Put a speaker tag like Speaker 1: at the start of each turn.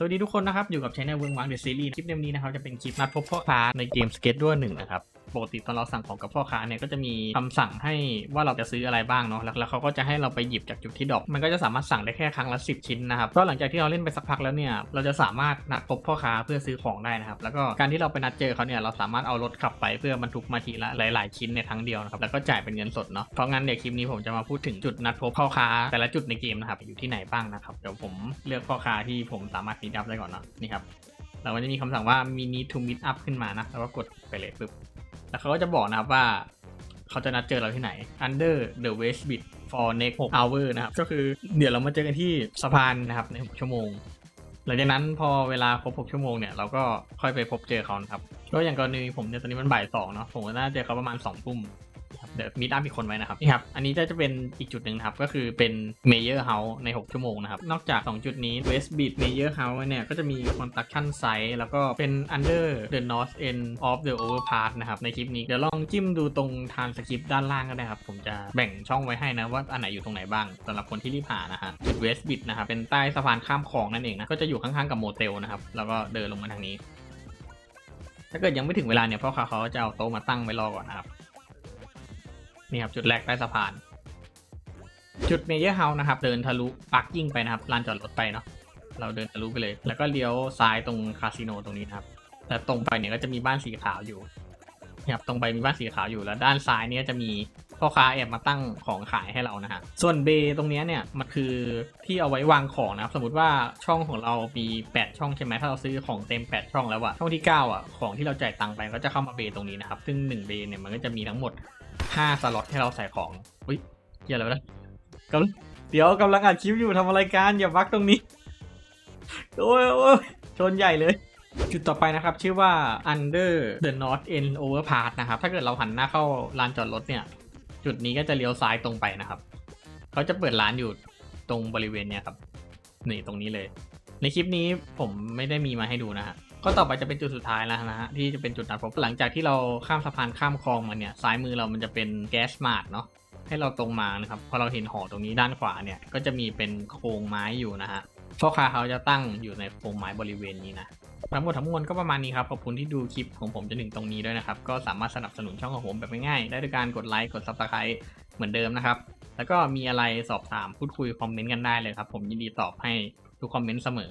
Speaker 1: สวัสดีทุกคนนะครับ อยู่กับช anel เวิร์กวังเดอะซีรีส์คลิปในวันนี้นะครับ จะเป็นคลิปนัดพบพ่อค้าในเกมสเก็ตด้วยหนึ่งนะครับ ปกติตอนเราสั่งของกับพ่อค้าเนี่ยก็จะมีคำสั่งให้ว่าเราจะซื้ออะไรบ้างเนาะแล้วเขาก็จะให้เราไปหยิบจากจุดที่ดรอปมันก็จะสามารถสั่งได้แค่ครั้งละ 10 ชิ้นนะครับก็หลังจากที่เราเล่นไปสักพักแล้วเนี่ยเราจะสามารถนัดพบพ่อค้าเพื่อซื้อของได้นะครับแล้วก็การที่เราไปนัดเจอเขาเนี่ยเราสามารถเอารถขับไปเพื่อบรรทุกมาทีละหลาย ๆ ชิ้นในครั้งเดียวนะครับแล้วก็จ่ายเป็นเงินสดเนาะเพราะงั้นเดี๋ยวคลิปนี้ผมจะมาพูดถึงจุดนัดพบพ่อค้าแต่ละจุดในเกมนะครับอยู่ที่ไหนบ้างนะครับเดี๋ยวผมเลือกพ่อค้าที่ผมสามารถมีดับได้ก่อนเนาะนี่ครับเราก็จะมีคำสั่งว่ามี need to meet up ขึ้นมานะแล้วก็กดไปเลยปึ๊บ แล้วเขาก็จะบอกนะครับว่าเขาจะนัดเจอเราที่ไหน under the west bit for next 6 hour นะครับ ก็คือเดี๋ยวเรามาเจอกันที่สะพานนะครับใน 6 ชั่วโมง หลังจากนั้นพอเวลาครบ 6 ชั่วโมงเนี่ย เราก็ค่อยไปพบเจอเขานะครับ ก็อย่างกรณีผมเนี่ยตอนนี้มันบ่ายสองเนาะ ผมก็น่าจะเจอเขาประมาณ2ทุ่ม ครับเดี๋ยวมีด้ามอีกคนไว้นะครับนี่ครับ อันนี้จะเป็นอีกจุดหนึ่งนะครับ ก็คือเป็น Mayor House ใน 6 ชั่วโมงนะครับ นอกจาก 2 จุดนี้ West Beat Mayor House เนี่ย ก็จะมี Construction Site แล้วก็เป็น Under the North End of the Overpass นะครับ ในคลิปนี้ เดี๋ยวลองจิ้มดูตรงทานสคริปต์ด้านล่างก็ได้ครับ ผมจะแบ่งช่องไว้ให้นะ ว่าอันไหนอยู่ตรงไหนบ้างสำหรับคนที่รีบหานะฮะจุด West Beat นะครับ เป็นใต้สะพานข้ามคลองนั่นเองนะ ก็จะอยู่ข้างๆกับโมเตลนะครับ แล้วก็เดินลงมาทางนี้ ถ้าเกิดยังไม่ถึงเวลาเนี่ยพ่อค้าเขาจะเอาโต๊ะมาตั้งไว้รอก่อนนะครับ นี่ครับจุดแรกใต้สะพาน จุดเมเยอร์เฮาส์นะครับ เดินทะลุปักยิ่งไปนะครับลานจอดรถไปเนาะเราเดินทะลุไปเลย แล้วก็เลี้ยวซ้ายตรงคาสิโนตรงนี้นะครับแล้วตรงไปเนี่ยก็จะมีบ้านสีขาวอยู่นะครับตรงไปมีบ้านสีขาวอยู่แล้วด้านซ้ายเนี่ยจะมีพ่อค้าแอบมาตั้งของขายให้เรานะฮะส่วนเบย์ตรงเนี้ยเนี่ยมันคือที่เอาไว้วางของนะครับ สมมติว่าช่องของเรามี 8 ช่องใช่ไหมถ้าเราซื้อของเต็ม 8 ช่องแล้วอะช่องที่ 9อะของที่เราจ่ายตังค์ไปก็จะเข้ามาเบย์ตรงนี้นะครับ ซึ่ง 1 เบย์เนี่ยมันก็จะมีทั้งหมด ห้าสล็อตให้เราใส่ของอุ้ยเหี้ยอะไรวะกำลังเดี๋ยวกำลังอัดคลิปอยู่ทำอะไรกันอย่าบักตรงนี้โอ้ยโอ้ยชนใหญ่เลย จุดต่อไปนะครับ ชื่อว่า under the north end overpass นะครับ ถ้าเกิดเราหันหน้าเข้าลานจอดรถเนี่ย จุดนี้ก็จะเลี้ยวซ้ายตรงไปนะครับเขาจะเปิดร้านอยู่ตรงบริเวณเนี้ยครับนี่ตรงนี้เลย ในคลิปนี้ผมไม่ได้มีมาให้ดูนะฮะ ก็ต่อไปจะเป็นจุดสุดท้ายแล้วนะฮะที่จะเป็นจุดนัดพบหลังจากที่เราข้ามสะพานข้ามคลองมาเนี่ยซ้ายมือเรามันจะเป็นแก๊สมาร์ทเนาะให้เราตรงมานะครับพอเราเห็นหอตรงนี้ด้านขวาเนี่ยก็จะมีเป็นโครงไม้อยู่นะฮะพ่อค้าเขาจะตั้งอยู่ในโครงไม้บริเวณนี้นะทั้งหมดทั้งมวลก็ประมาณนี้ครับขอบคุณที่ดูคลิปของผมจนถึงตรงนี้ด้วยนะครับก็สามารถสนับสนุนช่องของผมแบบง่ายๆได้ด้วยการกดไลค์กด subscribe เหมือนเดิมนะครับแล้วก็มีอะไรสอบถามพูดคุยคอมเมนต์กันได้เลยครับผมยินดีตอบให้ทุกคอมเมนต์เสมอ